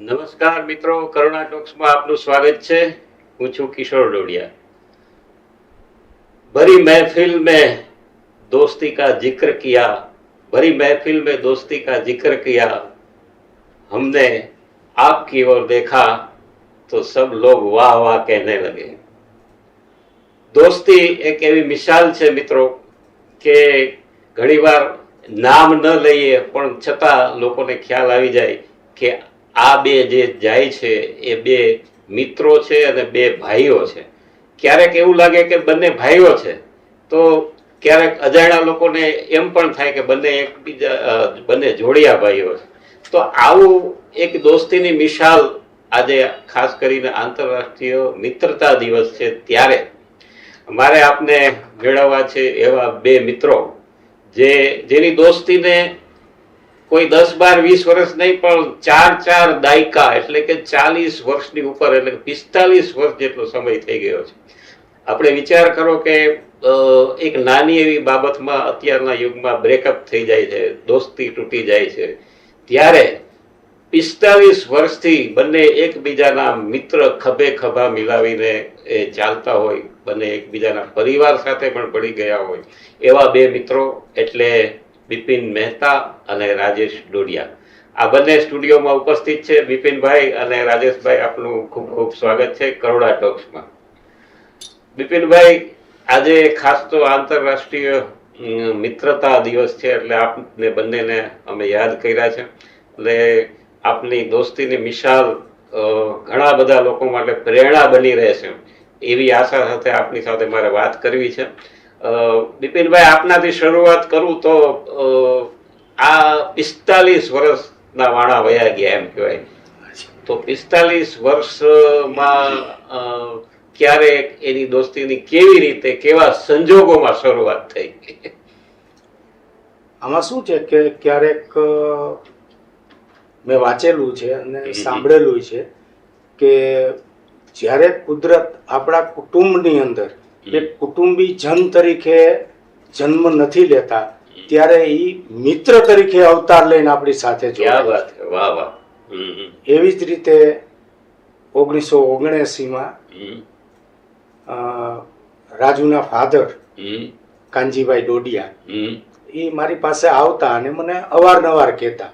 નમસ્કાર મિત્રો કરુણા ટોક્સમાં આપનું સ્વાગત છે હું છું કિશોર ડોડિયા ભરી महफिल में दोस्ती का जिक्र किया भरी महफिल में दोस्ती का जिक्र किया हमने आपकी ओर देखा तो सब लोग वाह વાહ કહેને લગે દોસ્તી એક એવી મિસાલ છે મિત્રો કે ઘણીવાર નામ ન લઈએ પણ છતાં લોકોને ખ્યાલ આવી જાય કે આ બે જે જાય છે, એ બે મિત્રો છે અને બે ભાઈઓ છે. ક્યારેક એવું લાગે કે બંને ભાઈઓ છે, તો ક્યારેક અજાણ્યા લોકોને એમ પણ થાય કે બંને એકબીજા બંને જોડિયા ભાઈઓ છે. તો આવું એક દોસ્તીની મિશાલ આજે ખાસ કરીને આંતરરાષ્ટ્રીય મિત્રતા દિવસ છે ત્યારે. મારે આપને મેળવવા છે એવા બે મિત્રો, જે, જેની દોસ્તીને કોઈ દસ બાર, વીસ વર્ષ નહીં, પણ ચાર ચાર દાયકા, એટલે કે ચાલીસ વર્ષની ઉપર, એટલે પિસ્તાલીસ વર્ષ જેટલો સમય થઈ ગયો છે. આપણે વિચાર કરો કે એક નાની એવી બાબતમાં અત્યારના યુગમાં બ્રેકઅપ થઈ જાય છે, દોસ્તી તૂટી જાય છે. ત્યારે પિસ્તાલીસ વર્ષથી બંને એકબીજાના મિત્ર ખભે ખભા મિલાવીને એ ચાલતા હોય, બંને એકબીજાના પરિવાર સાથે પણ પડી ગયા હોય, એવા બે મિત્રો, એટલે બિપિન મહેતા અને રાજેશ ડોડિયા. આ બંને સ્ટુડિયોમાં ઉપસ્થિત છે બિપિનભાઈ અને રાજેશભાઈ, આપનું ખૂબ ખૂબ સ્વાગત છે કરોડા ટોક્સમાં. બિપિનભાઈ આજે ખાસ તો આંતરરાષ્ટ્રીય મિત્રતા દિવસ છે એટલે આપને બંનેને અમે યાદ કર્યા છે. એટલે આપની દોસ્તીની મિશાલ ઘણા બધા લોકો માટે પ્રેરણા બની રહેશે એવી આશા સાથે આપની સાથે મારે વાત કરવી છે. બિપિનભાઈ આપનાથી શરૂઆત કરું તો આ પિસ્તાલીસ વર્ષના વાણા વયા ગયા એમ કહેવાય. તો પિસ્તાલીસ વર્ષમાં ક્યારે એની દોસ્તીની કેવી રીતે કેવા સંજોગોમાં શરૂઆત થઈ? આમાં શું છે કે ક્યારેક મેં વાંચેલું છે અને સાંભળેલું છે કે જ્યારે કુદરત આપણા કુટુંબની અંદર એક કુટુંબી જન તરીકે જન્મ નથી લેતા ત્યારે એ મિત્ર તરીકે અવતાર લઈને આપણી સાથે જોડાય એવી જ રીતે ઓગણીસો ઓગણએંસીમાં રાજુના ફાધર કાનજીભાઈ ડોડિયા એ મારી પાસે આવતા અને મને અવારનવાર કહેતા.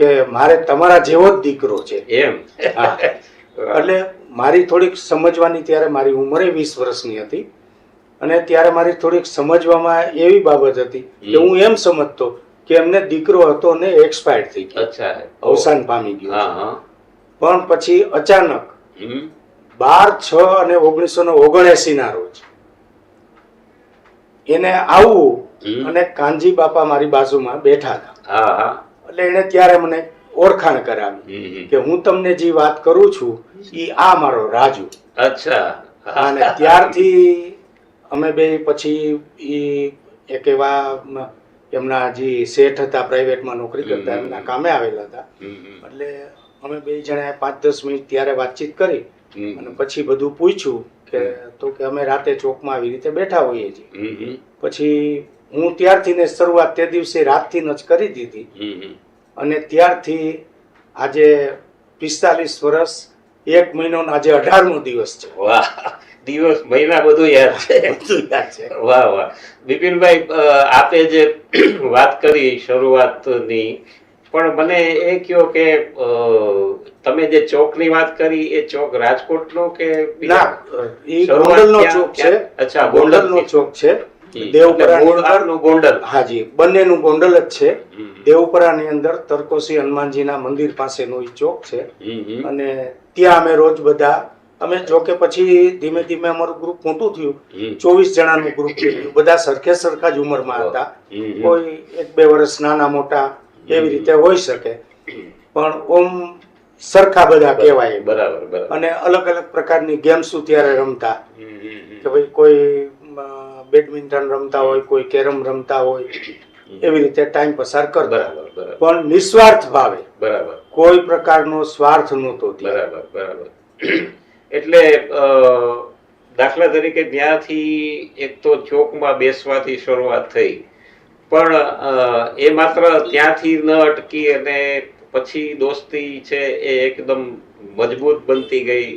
કે મારે તમારા જેવો જ દીકરો છે. એમ. એટલે મારી થોડીક સમજવાની ત્યારે મારી ઉંમરે વીસ વર્ષની હતી. અને ત્યારે મારી થોડીક સમજવામાં એવી બાબત હતી કે હું એમ સમજતો કે એમને દીકરો હતો ને એક્સપાયર્ડ થઈ ગયો. અચ્છા. અવસાન પામી ગયો પણ પછી અચાનક બાર છ અને ઓગણીસો ને ઓગણએસી ના રોજ એને આવવું અને કાનજી બાપા મારી બાજુમાં બેઠા હતા. એટલે એને ત્યારે મને ઓળખાણ કરાવી. કે હું તમને જે વાત કરું છું એ આ મારો રાજુ. અચ્છા. અને ત્યારથી અમે બે પછી એ એક એવા એમના જે શેઠ હતા પ્રાઇવેટમાં નોકરી કરતા એમના કામે આવેલા હતા. એટલે અમે બે જણા પાંચ દસ મિનિટ ત્યારે વાતચીત કરી. અને પછી બધું પૂછ્યું કે તો કે અમે રાતે ચોકમાં આવી રીતે બેઠા હોઈએ છીએ. પછી હું ત્યારથી ને શરૂઆત તે દિવસે રાતથી જ કરી દીધી. અને ત્યારથી આજે પિસ્તાલીસ વર્ષ એક મહિનો આજે અઢારમો દિવસ છે. વાહ દિવસ મહિના બધું યાદ છે. બધું યાદ છે. વાહ વાહ. બિપિનભાઈ આપે જે વાત કરી શરૂઆતની પણ મને એ કહો કે તમે જે ચોકની વાત કરી એ ચોક રાજકોટનો કે ના એ ગોંડલનો ચોક છે. અચ્છા, ગોંડલનો નો ચોક છે. અંદર- આપનું ગોંડલ. હાજી બંનેનું ગોંડલ જ છે. દેવપરાની અંદર તરકોસી હનુમાનજીના મંદિર પાસેનો ઈ ચોક છે. અને ત્યાં અમે રોજ બધા અમે જોકે પછી ધીમે ધીમે અમારું ગ્રુપ મોટું થયું. ચોવીસ જણાનું ગ્રુપ થયું. બધા સરખે સરખા જ ઉંમરમાં હતા. કોઈ એક બે વર્ષ નાના મોટા એવી રીતે હોઈ શકે. પણ ઓમ સરખા બધા કહેવાય. બરાબર અને અલગ અલગ પ્રકારની ગેમ્સો ત્યારે રમતા. કે ભાઈ કોઈ બેડમિન્ટન રમતા હોય કોઈ કેરમ રમતા હોય એવી રીતે ટાઈમ પસાર કરતા. બરાબર પણ નિસ્વાર્થ ભાવે. બરાબર. કોઈ પ્રકારનો સ્વાર્થ નહોતો બરાબર બરાબર. એટલે દાખલા તરીકે ત્યાંથી એક તો ચોકમાં બેસવાથી શરૂઆત થઈ. પણ એ માત્ર ત્યાંથી ન અટકી અને પછી દોસ્તી છે એ એકદમ મજબૂત બનતી ગઈ.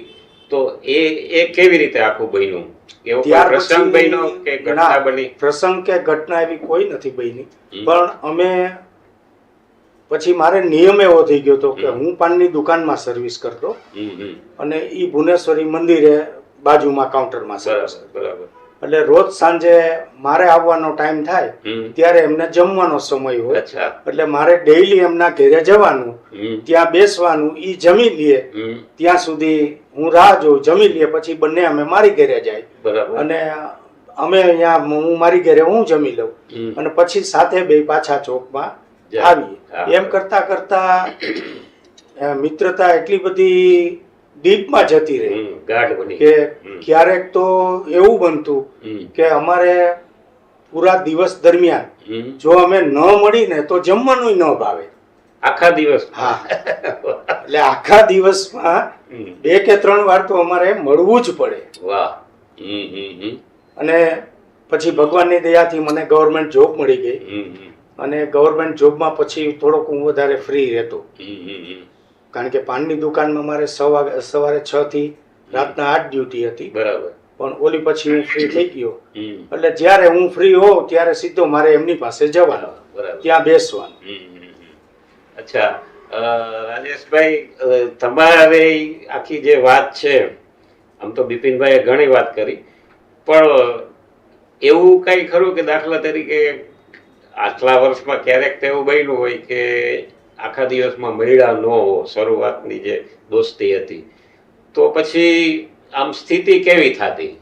તો એ એ કેવી રીતે આખું બન્યું? એવો પ્રસંગ બન્યો કે ઘટના બની? પ્રસંગ કે ઘટના એવી કોઈ નથી બની. પણ અમે પછી મારે નિયમ એવો થઈ ગયો હતો કે હું પાનની દુકાનમાં સર્વિસ કરતો. અને ઈ ભુવનેશ્વરી મંદિરે બાજુમાં કાઉન્ટરમાં સર્વિસ બરાબર. એટલે રોજ સાંજે મારે આવવાનો ટાઈમ થાય ત્યારે એમને જમવાનો સમય હોય. એટલે મારે ડેઈલી એમના ઘરે જવાનું ત્યાં બેસવાનું ઈ જમી લે. ત્યાં સુધી હું રાહ જોઉં જમી લે પછી બંને અમે મારી ઘરે જાય. અને અમે અહીંયા હું મારી ઘરે હું જમી લઉં. અને પછી સાથે બે પાછા ચોકમાં આવીએ. એમ કરતા કરતા મિત્રતા એટલી બધી ડીપમાં જતી રહી. ગાઢ બની. કે ક્યારેક તો એવું બનતું કે અમારે પૂરા દિવસ દરમિયાન. જો અમે ન મળીને તો જમવાનું ન ભાવે. આખા દિવસ. હા. એટલે આખા દિવસમાં બે કે ત્રણ વાર તો અમારે મળવું જ પડે. વાહ. અને પછી ભગવાનની દયાથી મને ગવર્મેન્ટ જોબ મળી ગઈ. અને ગવર્મેન્ટ જોબમાં પછી થોડોક હું વધારે ફ્રી રહેતો. કારણ કે પાનની દુકાનમાં મારે સવા સવારે છ થી રાતના આઠ ડ્યુટી હતી. બરાબર. પણ ઓલી પછી હું ફ્રી થઈ ગયો. એટલે જ્યારે હું ફ્રી હોઉં ત્યારે સીધો મારે એમની પાસે જવાનું. બરાબર. ત્યાં બેસવાનું. અચ્છા રાજેશભાઈ તમારે આખી જે વાત છે આમ તો બિપિનભાઈએ ઘણી વાત કરી પણ એવું કઈ ખરું કે દાખલા તરીકે આટલા વર્ષમાં ક્યારેક તો એવું બન્યું હોય કે આખા દિવસમાં મળ્યા ન હો શરૂઆતની જે દોસ્તી હતી. તો પછી આમ સ્થિતિ કેવી થતી?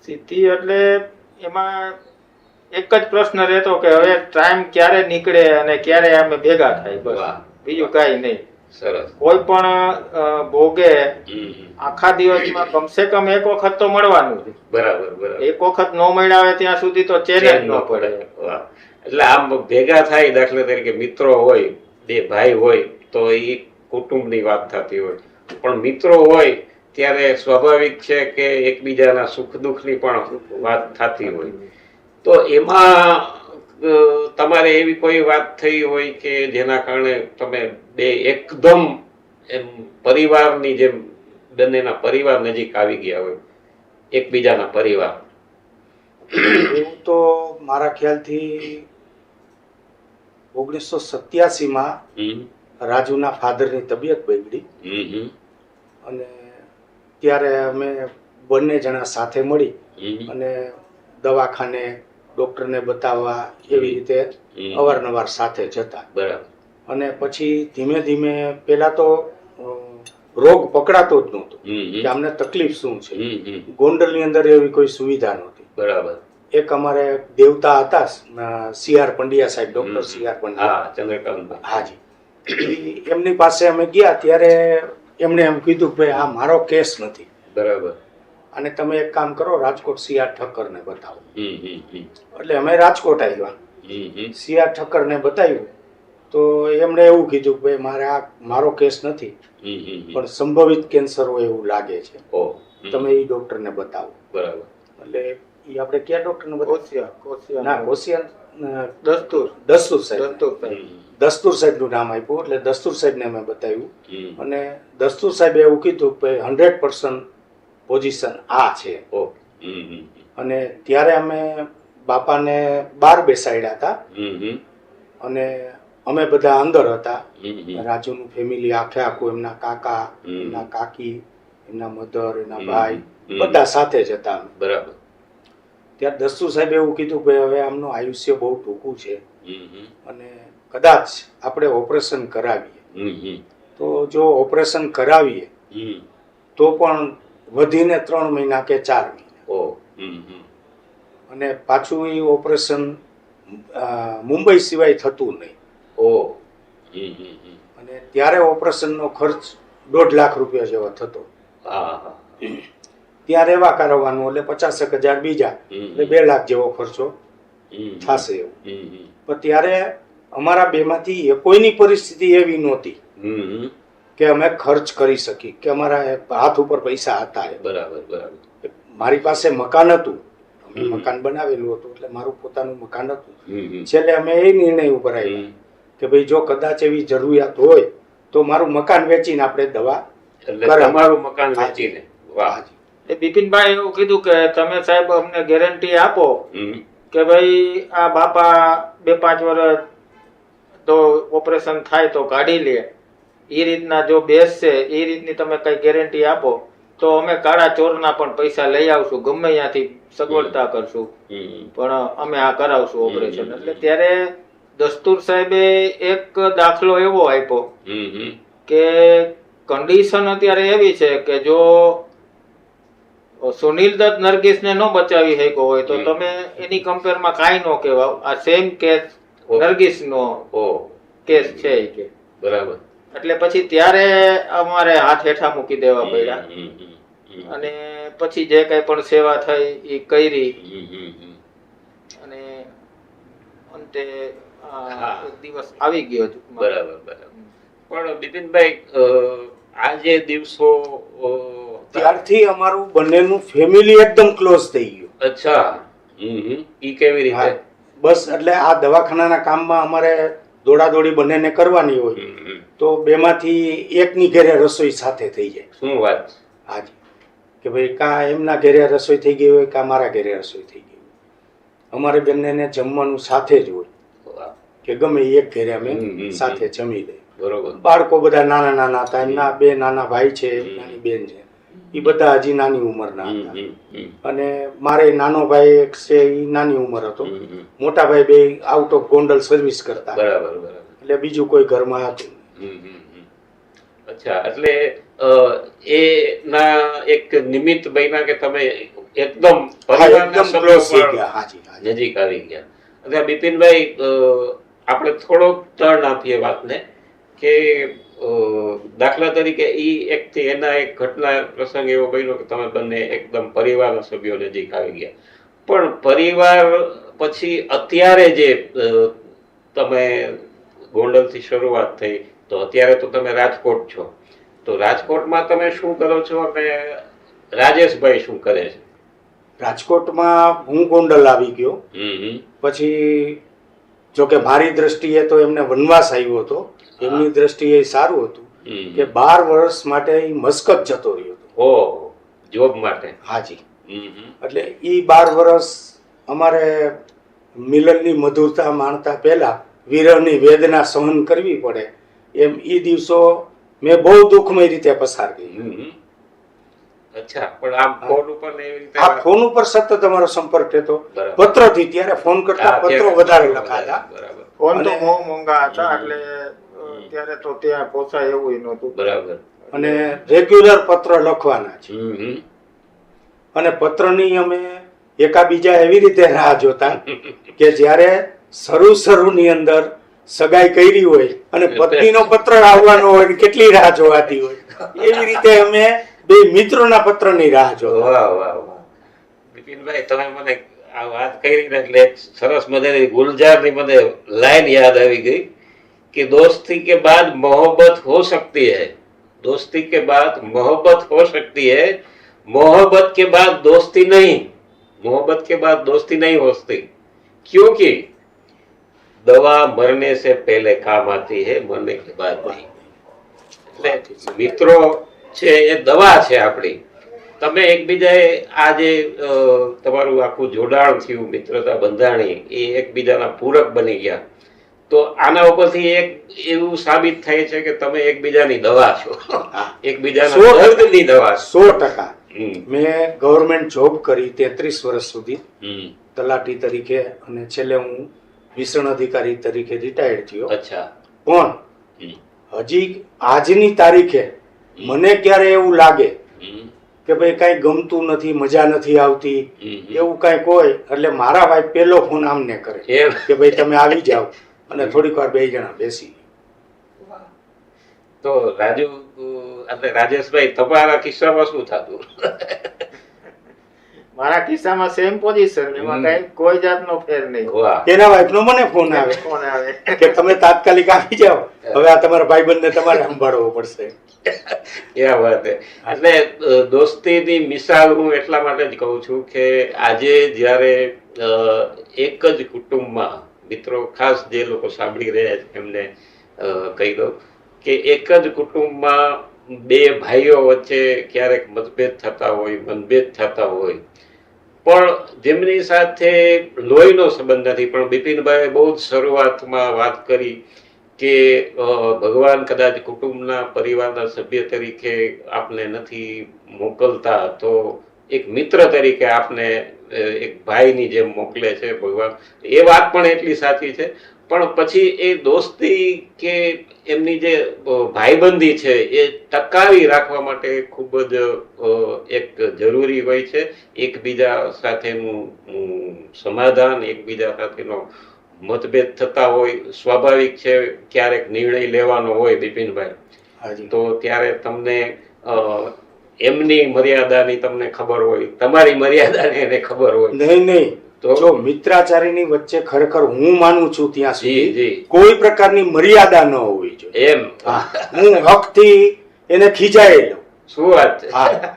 સ્થિતિ એટલે એમાં એક જ પ્રશ્ન રહેતો કે હવે ટાઈમ ક્યારે નીકળે અને ક્યારે અમે ભેગા થાય બસ. બીજું કાંઈ નહીં. સરસ. કોઈ પણ ભોગે. આખા દિવસમાં કમસે કમ એક વખત તો મળવાનું બરાબર બરાબર. એક વખત ન મળ્યા આવે ત્યાં સુધી તો ચેન જ ન પડે. એટલે આમ ભેગા થાય દાખલા તરીકે મિત્રો હોય, બે ભાઈ હોય, તો એ કુટુંબની વાત થતી હોય. પણ મિત્રો હોય, ત્યારે સ્વાભાવિક છે કે એકબીજાના સુખ દુઃખની પણ વાત થતી હોય. તો એમાં તમારે એવી કોઈ વાત થઈ હોય કે જેના કારણે તમે બે એકદમ એમ પરિવારની જેમ બંનેના પરિવાર નજીક આવી ગયા હોય, એકબીજાના પરિવાર? એવું તો મારા ખ્યાલથી ઓગણીસો સત્યાસીમાં રાજુના ફાધરની તબિયત બગડી. અને ત્યારે અમે બંને જણા સાથે મળી અને દવાખાને ડૉક્ટરને બતાવવા એવી રીતે અવારનવાર સાથે જતા. બરાબર. અને પછી ધીમે ધીમે પહેલા તો રોગ પકડાતો જ નહોતો. કે અમને આમને તકલીફ શું છે. ગોંડલની અંદર એવી કોઈ સુવિધા નહોતી. બરાબર. એક અમારે દેવતા હતા સી આર પંડ્યા સાહેબ doctor. C R Pandya. Chandrakantbhai. હાજી એમની પાસે અમે ગયા ત્યારે એમણે એમ કીધું કે ભાઈ આ મારો કેસ નથી. બરાબર. અને તમે એક કામ કરો રાજકોટ સી આર ઠક્કરને બતાવો. એટલે અમે રાજકોટ આવ્યા. સી આર ઠક્કરને બતાવ્યું. તો એમણે એવું કીધું કે ભાઈ મારે આ મારો કેસ નથી. પણ સંભવિત કેન્સર હોય એવું લાગે છે. તમે એ ડોક્ટરને બતાવો. બરાબર. એટલે એ આપણે કયા ડોક્ટરને કોશિયા કોશિયા ના કોશિયાન દસ્તુર. દસ્તુર સાહેબ. દસ્તુર હમ. દસ્તુર સાહેબનું નામ આપ્યું એટલે દસ્તુર સાહેબને અમે બતાવ્યું. અને દસ્તુર સાહેબે એવું કીધું કે હંડ્રેડ પર્સન્ટ પોઝિશન આ છે. અને ત્યારે અમે બાપાને બાર બેસાડ્યા હતા. અને અમે બધા અંદર હતા. રાજુનું ફેમિલી આખે આખું એમના કાકા એમના કાકી એમના મધર એના ભાઈ બધા સાથે જ હતા અમે. બરાબર. ત્યારે દસ્તુ સાહેબે એવું કીધું કે હવે આમનું આયુષ્ય બહુ ટૂંકું છે. અને કદાચ આપણે ઓપરેશન કરાવીએ. તો જો ઓપરેશન કરાવીએ. તો પણ વધીને ત્રણ મહિના કે ચાર મહિના. અને પાછું એ ઓપરેશન મુંબઈ સિવાય થતું નહીં હમ. અને ત્યારે ઓપરેશનનો ખર્ચ દોઢ લાખ રૂપિયા જેવો થતો હા હા ત્યાં રહેવા કરવાનું એટલે પચાસ એક હજાર બીજા. એટલે બે લાખ જેવો ખર્ચો. થશે એવું. પણ ત્યારે અમારા બેમાંથી એ કોઈની પરિસ્થિતિ એવી નહોતી. કે અમે ખર્ચ કરી શકી કે અમારા હાથ ઉપર પૈસા હતા બરાબર બરાબર. મારી પાસે મકાન હતું. અમે મકાન બનાવેલું હતું એટલે મારું પોતાનું મકાન હતું. છેલ્લે અમે એ નિર્ણય ઉપર આવ્યા કે ભાઈ જો કદાચ એવી જરૂરિયાત હોય તો મારું મકાન વેચીને આપણે દવા તમારું મકાન વેચીને. વાહ. એ બિપિનભાઈ એવું કીધું કે તમે સાહેબ અમને ગેરંટી આપો કે ભાઈ આ બાપા બે પાંચ વર્ષ તો ઓપરેશન થાય તો કાઢી લે. એ રીતના જો બેસશે એ રીતની તમે કઈ ગેરંટી આપો તો અમે કાળા ચોરના પણ પૈસા લઈ આવશું ગમે ત્યાંથી સગવડતા કરશું. પણ અમે આ કરાવશું ઓપરેશન. એટલે ત્યારે દસ્તુર સાહેબે એક દાખલો એવો આપ્યો. કે કન્ડિશન અત્યારે એવી છે કે જો સુનિલ દત્ત નરગીસને ન બચાવી શક્યો હોય તો તમે એની કમ્પેરમાં કાંઈ ન કહેવાય. આ સેમ કેસ. નરગીસનો ઓહ કેસ છે કે. બરાબર. એટલે પછી ત્યારે અમારે હાથ હેઠા મૂકી દેવા પડ્યા. અને પછી જે કઈ પણ સેવા થઈ એ કરી. અને અંતે. દિવસ આવી ગયો બરાબર બરાબર. પણ બિપિનભાઈ આ જે દિવસો ત્યારથી અમારું બંનેનું ફેમિલી એકદમ ક્લોઝ થઈ ગયું. અચ્છા. ઈ કેવી હા. રીતે બસ એટલે આ દવાખાનાના કામમાં અમારે દોડાદોડી બંનેને કરવાની હોય. તો બેમાંથી એકની ઘરે રસોઈ સાથે થઈ જાય. શું વાત? હાજી કે ભાઈ કા એમના ઘરે રસોઈ થઈ ગઈ હોય કાં મારા ઘરે રસોઈ થઈ ગઈ હોય. અમારે બંનેને જમવાનું સાથે જ હોય. કે ગમે એક ઘરે અમે સાથે જમી લઈએ બરોબર. બાળકો બધા નાના નાના હતા. એમના બે નાના ભાઈ છે નાની બેન છે. એ બધા હજી નાની ઉંમરના હતા. અને મારે નાનો ભાઈ એક છે એ નાની ઉંમર હતો. મોટા ભાઈ બે આઉટ ઓફ ગોંડલ સર્વિસ કરતા. બરાબર બરાબર. એટલે બીજું કોઈ ઘરમાં હતું. અચ્છા એટલે એ એના એક નિમિત્ત બન્યા કે તમે એકદમ પરિવારના ક્લોઝ થઈ ગયા હાજી નજીક આવી ગયા. એટલે બિપિનભાઈ આપણે થોડોક ટર્ન આપીએ વાતને કે દાખલા તરીકે ઈ એકથી એના એક ઘટના પ્રસંગ એવો બન્યો કે તમે બંને એકદમ પરિવારના સભ્યો નજીક આવી ગયા. પણ પરિવાર પછી અત્યારે જે તમે ગોંડલથી શરૂઆત થઈ તો અત્યારે તો તમે રાજકોટ છો. તો રાજકોટમાં તમે શું કરો છો અને રાજેશભાઈ શું કરે છે? રાજકોટમાં હું ગોંડલ આવી ગયો. પછી જો કે મારી દ્રષ્ટિએ તો એમને વનવાસ આવ્યો હતો. એમની દ્રષ્ટિએ સારું હતું કે બાર વર્ષ માટે એ મસ્કત જતો રહ્યો હતો. જોબ માટે. હાજી. એટલે એ બાર વર્ષ અમારે મિલનની મધુરતા માણતા પહેલા વિરહની વેદના સહન કરવી પડે. એમ એ દિવસો મેં બહુ દુઃખમય રીતે પસાર કરી. અચ્છા પણ આમ ફોન ઉપર ને એવી રીતે આ ફોન ઉપર સતત અમારો સંપર્ક રહેતો. પત્રથી ત્યારે ફોન કરતા પત્રો વધારે લખાતા. બરાબર. ફોન તો અને- મોંઘા હતા એટલે ત્યારે તો ત્યાં પોસાય એવું નહોતું. બરાબર. અને રેગ્યુલર પત્ર લખવાના છે. અને પત્રની અમે એકાબીજા એવી રીતે રાહ જોતા કે જ્યારે શરૂ શરૂની અંદર સગાઈ કરી હોય અને પત્નીનો પત્ર આવવાનો હોય કેટલી રાહ જોવાતી હોય. એવી રીતે અમે બે મિત્રોના પત્રની રાહ જોતા વાહ વાહ વાહ બિપિનભાઈ તમે મને આ વાત કરી ને એટલે એક સરસ મજાની ગુલજારની મને લાઈન યાદ આવી ગઈ કે દોસ્તી કે બાદ મોહબ્બત हो सकती है दोस्ती के बाद मोहब्बत हो सकती है मोहब्बत के बाद दोस्ती नहीं मोहब्बत के बाद दोस्ती नहीं हो सकती क्योंकि दवा मरने से पहले काम आती है मरने के बाद नहीं એટલે મિત્રો છે એ દવા છે આપણી. તમે એકબીજાએ આ જે તમારું આખું જોડાણ થયું મિત્રતા બંધાણી એ એકબીજાના પૂરક બની ગયા. તો આના ઉપરથી એક એવું સાબિત થાય છે કે તમે એકબીજાની દવા છો. એકબીજાના. દર્દની દવા સો ટકા. મેં ગવર્મેન્ટ જોબ કરી તેત્રીસ વર્ષ સુધી. હમ. તલાટી તરીકે અને છેલ્લે હું મિશ્રણ અધિકારી તરીકે રિટાયર્ડ થયો. અચ્છા. પણ હજી આજની તારીખે મને ક્યારે એવું લાગે કે ભાઈ કાંઈ ગમતું નથી મજા નથી આવતી. એવું કાંઈક હોય એટલે મારા ભાઈ પેલો ફોન આમને કરે એમ કે ભાઈ તમે આવી જાઓ અને થોડીક વાર બે જણા બેસી. તો રાજુ આપણે રાજેશભાઈ તમારા કિસ્સામાં શું થતું? મારા કિસ્સામાં સેમ પોઝિશન એમાં. કઈ કોઈ જાતનો ફેર નહીં. વાહ. એના વાઈફનો મને ફોન આવે. ફોન આવે. કે તમે તાત્કાલિક આવી જાઓ. હવે આ તમારા ભાઈબંધને તમારે સંભાળવો પડશે. ક્યાં વાત એટલે દોસ્તી દોસ્તીની મિસાલ હું એટલા માટે જ કહું છું કે આજે જ્યારે અ, એક જ કુટુંબમાં મિત્રો ખાસ જે લોકો સાંભળી રહ્યા છે એમને કહી દઉં કે એક જ કુટુંબમાં બે ભાઈઓ વચ્ચે ક્યારેક મતભેદ થતા હોય મનભેદ થતા હોય પણ જેમની સાથે લોહીનો સંબંધ નથી, પણ બિપિનભાઈ બહુ જ શરૂઆતમાં વાત કરી કે ભગવાન કદાચ કુટુંબના પરિવારના સભ્ય તરીકે આપને નથી મોકલતા, તો એક મિત્ર તરીકે આપને એક ભાઈની જેમ મોકલે છે ભગવાન. એ વાત પણ એટલી સાચી છે. પણ પછી એ દોસ્તી કે એમની જે ભાઈબંધી છે એ ટકાવી રાખવા માટે ખૂબ જ એક જરૂરી હોય છે. એકબીજા સાથેનું સમાધાન એકબીજા સાથેનો મતભેદ થતા હોય સ્વાભાવિક છે ક્યારેક નિર્ણય લેવાનો હોય બિપિનભાઈ. તો ત્યારે તમને એમની મર્યાદાની તમને ખબર હોય તમારી મર્યાદાની એને ખબર હોય. નહીં નહીં. તો જો મિત્રાચારીની વચ્ચે ખરેખર હું માનું છું ત્યાં સુધી કોઈ પ્રકારની મર્યાદા ન હોવી જોઈએ. એમ. હા, હકથી એને ખીજાયેલો. શું વાત છે?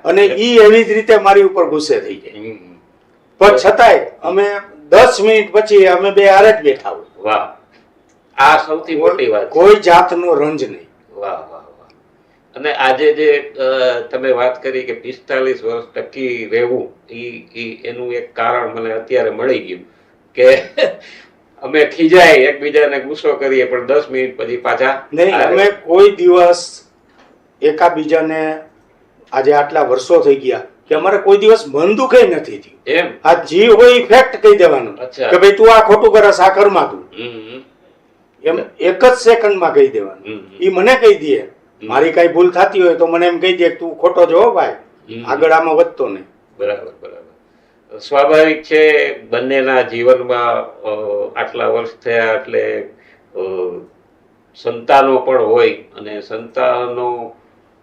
અને ઈ એવી જ રીતે મારી ઉપર ગુસ્સે થઈ જાય. પણ છતાંય અમે દસ મિનિટ પછી અમે બે આરે જ બેઠા હોય. વાહ. આ સૌથી મોટી વાત કોઈ જાતનો રંજ નહીં. વાહ વાહ. અને આજે જે તમે વાત કરી કે પિસ્તાલીસ વર્ષ ટકી રહેવું ઈ એનું એક કારણ મને અત્યારે મળી ગયું કે અમે ખીજાય એકબીજાને ગુસ્સો કરીએ પણ દસ મિનિટ પછી પાછા નહીં અમે કોઈ દિવસ એકાબીજાને આજે આટલા વર્ષો થઈ ગયા કે અમારે કોઈ દિવસ મન દુખે નથી થયું. એમ? આ જી હોય ફેક્ટ કહી દેવાનું. કે ભાઈ તું આ ખોટું કરસ આ કરમાં તું એમ એક જ સેકન્ડમાં કહી દેવાનું. હમ. મને કહી દે. મારી કઈ ભૂલ થતી હોય તો મને એમ કહી દે કે તું ખોટો હો ભાઈ. આગળ આમાં વધતો નહીં. બરાબર બરાબર. સ્વાભાવિક છે બંનેના જીવનમાં આટલા વર્ષ થયા એટલે સંતાનો પણ હોય અને સંતાનો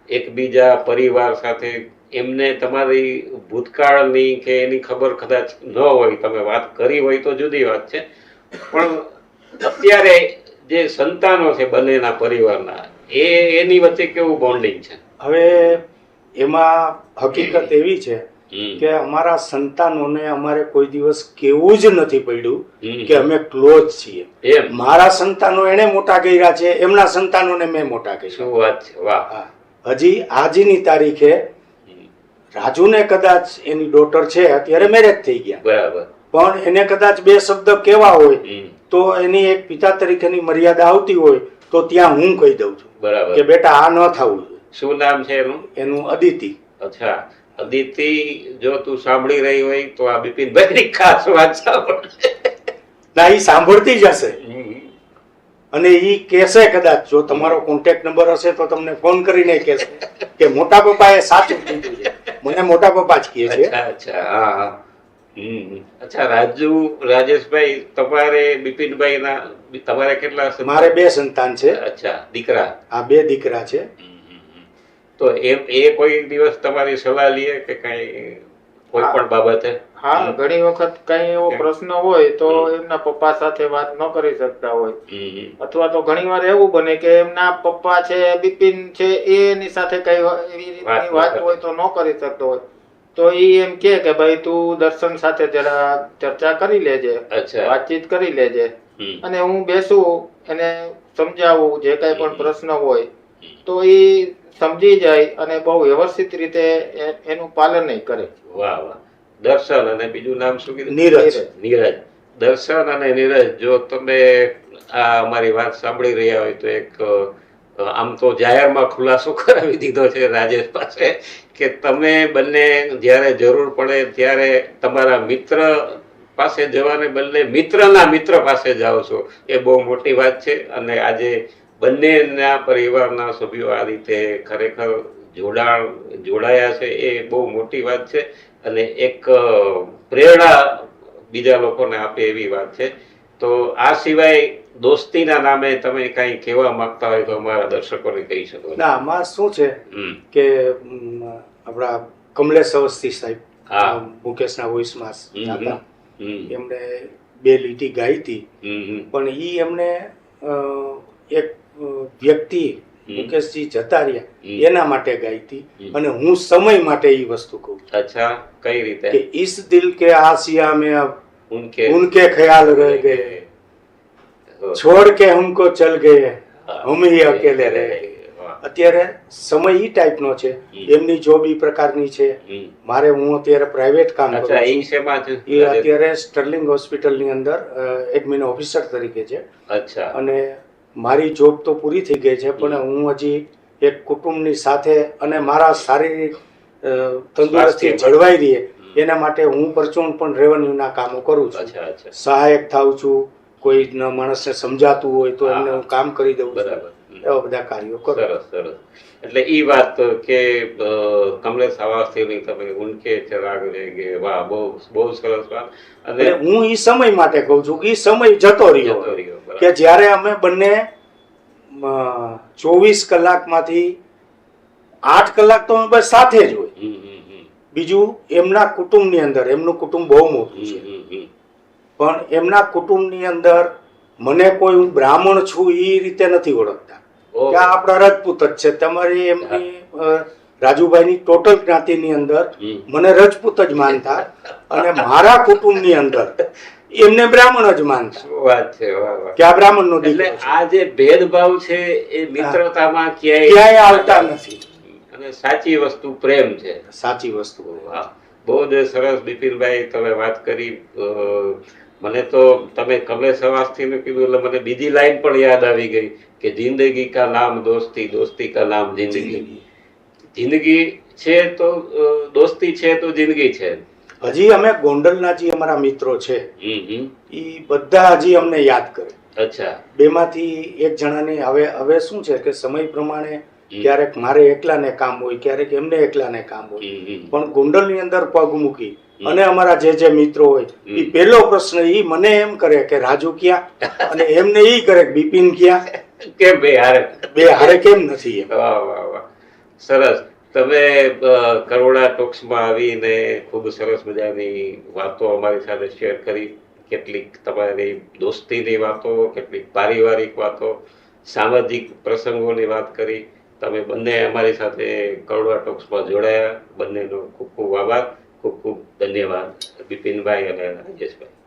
એકબીજા પરિવાર સાથે એમને તમારી ભૂતકાળની કે એની ખબર કદાચ ન હોય તમે વાત કરી હોય તો જુદી વાત છે. પણ અત્યારે જે સંતાનો છે બંનેના પરિવારના એ એની વચ્ચે કેવું બોન્ડિંગ છે? હવે એમાં હકીકત એવી છે કે અમારા સંતાનોને અમારે કોઈ દિવસ કેવું જ નથી પડ્યું કે અમે ક્લોઝ છીએ. મારા સંતાનો એને મોટા કર્યા છે એમના સંતાનોને મેં મોટા કર્યા. વાત છે? વાહ. હજી આજની તારીખે રાજુને કદાચ એની ડોટર છે અત્યારે મેરેજ થઈ ગયા. બરાબર. પણ એને કદાચ બે શબ્દ કેવા હોય તો એની એક પિતા તરીકેની મર્યાદા આવતી હોય તો ત્યાં હું કહી દઉં છું કે બેટા આ ન થવું જોઈએ. શું નામ છે એનું? એનું અદિતિ. અચ્છા. અદિતિ જો તું સાંભળી રહી હોય તો આ બિપિનભાઈની ખાસ વાત સાંભળ ના એ સાંભળતી જ હશે. અને એ કહેશે કદાચ જો તમારો કોન્ટેક્ટ નંબર હશે તો તમને ફોન કરીને કહેશે કે મોટા પપ્પા એ સાચું કીધું છે. મને મોટા પપ્પા જ કહે છે. અચ્છા. હા હા. અચ્છા રાજુ રાજેશભાઈ તમારે બિપિનભાઈના તમારે કેટલા મારે બે સંતાન છે. અચ્છા દીકરા? આ બે દીકરા છે. તો એ એ કોઈ દિવસ તમારી સલાહ લે કે કઈ કોઈ પણ બાબતે? હા ઘણી વખત કઈ એવો પ્રશ્ન હોય તો એમના પપ્પા સાથે વાત ન કરી શકતા હોય. અથવા તો ઘણી વાર એવું બને કે એમના પપ્પા છે બિપિન છે એ એની સાથે કઈ એવી રીતની વાત હોય તો ન કરી શકતો હોય. તો એ એમ કે કે ભાઈ તું દર્શન સાથે જરા ચર્ચા કરી લેજે વાતચીત કરી લેજે. અને હું બેસું એને સમજાવું જે કઈ પણ પ્રશ્ન હોય. તો એ સમજી જાય અને બહુ વ્યવસ્થિત રીતે એનું પાલન કરે. વાહ વાહ. દર્શન અને બીજું નામ શું કીધું? નીરજ. નીરજ. દર્શન અને નીરજ જો તમે આ અમારી વાત સાંભળી રહ્યા હોય તો એક આમ તો જાહેરમાં ખુલાસો કરાવી દીધો છે રાજેશ પાસે. કે તમે બંને જ્યારે જરૂર પડે ત્યારે તમારા મિત્ર પાસે જવાને બદલે મિત્રના મિત્ર પાસે જાઓ છો. એ બહુ મોટી વાત છે અને આજે બંનેના પરિવારના સભ્યો આ રીતે ખરેખર જોડાણ જોડાયા છે એ બહુ મોટી વાત છે અને એક પ્રેરણા બીજા લોકોને આપે એવી વાત છે. તો આ સિવાય દોસ્તીના નામે તમે કંઈ કહેવા માંગતા હોય તો અમારા દર્શકોને કહી શકો ના આમાં શું છે કે આપણા કમલેશ અવસ્થી સાહેબ મુકેશના વોઇસમાં હતા. એમણે બે લીટી ગાઈ હતી. પણ એ એમને એક વ્યક્તિ મુકેશજી જતા રહ્યા. એના માટે ગાઈ હતી. અને હું સમય માટે એ વસ્તુ કહું અચ્છા કઈ રીતે? કે ઇસ દિલ કે આસિયા મે અબ ઉનકે ઉનકે ખ્યાલ રહે ગયે. છોડ કે હમકો ચલ ગયે. હમ હી અકેલે રહ ગયે. અત્યારે સમય ઈ ટાઈપનો છે. એમની જોબ ઈ પ્રકારની છે. મારે હું અત્યારે પ્રાઇવેટ કામ કરું છું. એ અત્યારે સ્ટર્લિંગ હોસ્પિટલની અંદર એડમિન ઓફિસર તરીકે છે. અચ્છા. અને મારી જોબ તો પૂરી થઈ ગઈ છે પણ હું હજી એક કુટુંબની સાથે અને મારા શારીરિક તંદુરસ્તી જળવાઈ રહે. એના માટે હું પરચુન પણ રેવન્યુના કામો કરું છું. સહાયક થાઉં છું. કોઈ માણસને સમજાતું હોય તો એમને હું કામ કરી દઉં છું. બરાબર. એવા બધા કાર્યો કરો. સરસ સરસ. એટલે ઈ વાત કે કમલેશ આવાસથી તમે ઉનકે ચરાગ લેગે વાહ બહુ બહુ સરસ વાત. અને હું ઈ સમય માટે કહું છું કે ઈ સમય જતો રહ્યો. કે જ્યારે અમે બંને ચોવીસ કલાકમાંથી આઠ કલાક તો અમે બસ સાથે જ હોય. બીજું એમના કુટુંબની અંદર એમનું કુટુંબ બહુ મોટું છે. પણ એમના કુટુંબની અંદર મને કોઈ હું બ્રાહ્મણ છું એ રીતે નથી ઓળખતા. કે આ આપણા રજપૂત જ છે. તમારી એમની રાજુભાઈની ટોટલ જ્ઞાતિની અંદર મને રજપૂત જ માનતા અને મારા કુટુંબની અંદર એમને બ્રાહ્મણ જ માનતા. વાત છે કે આ બ્રાહ્મણનો એટલે આ જે ભેદભાવ છે એ મિત્રતામાં ક્યાંય ક્યાંય આવતા નથી. અને સાચી વસ્તુ પ્રેમ છે. સાચી વસ્તુ બહુ જ સરસ બિપિનભાઈ તમે વાત કરી. મને તો તમે કમલેશ અવાજથી કીધું એટલે મને બીજી લાઈન પણ યાદ આવી ગઈ કે જિંદગી કા નામ દોસ્તી દોસ્તી કા નામ જિંદગી. જિંદગી. છે તો દોસ્તી છે તો જિંદગી છે. હજી અમે ગોંડલના જે અમારા મિત્રો છે. એ બધા હજી અમને યાદ કરે. અચ્છા. બેમાંથી એક જણાની હવે હવે શું છે કે સમય પ્રમાણે ક્યારેક મારે એકલાને કામ હોય ક્યારેક એમને એકલાને કામ હોય. પણ ગોંડલની અંદર પગ મૂકી. અને અમારા જે જે મિત્રો હોય એ પહેલો પ્રશ્ન એ મને એમ કરે કે રાજુ ક્યાં? અને એમને એ કરે કે બિપિન ક્યાં? કેમ બે હારે? બે હારે કેમ નથી એમ? વાહ વાહ વાહ. સરસ. તમે કરોડા ટોક્સમાં આવીને ખૂબ સરસ મજાની વાતો અમારી સાથે શેર કરી. કેટલીક તમારી દોસ્તીની વાતો કેટલીક પારિવારિક વાતો સામાજિક પ્રસંગોની વાત કરી. તમે બંને અમારી સાથે કરોડા ટોક્સમાં જોડાયા. બંનેનો ખૂબ ખૂબ આભાર. ખૂબ ખૂબ ધન્યવાદ. બિપિનભાઈ અને રાજેશભાઈ.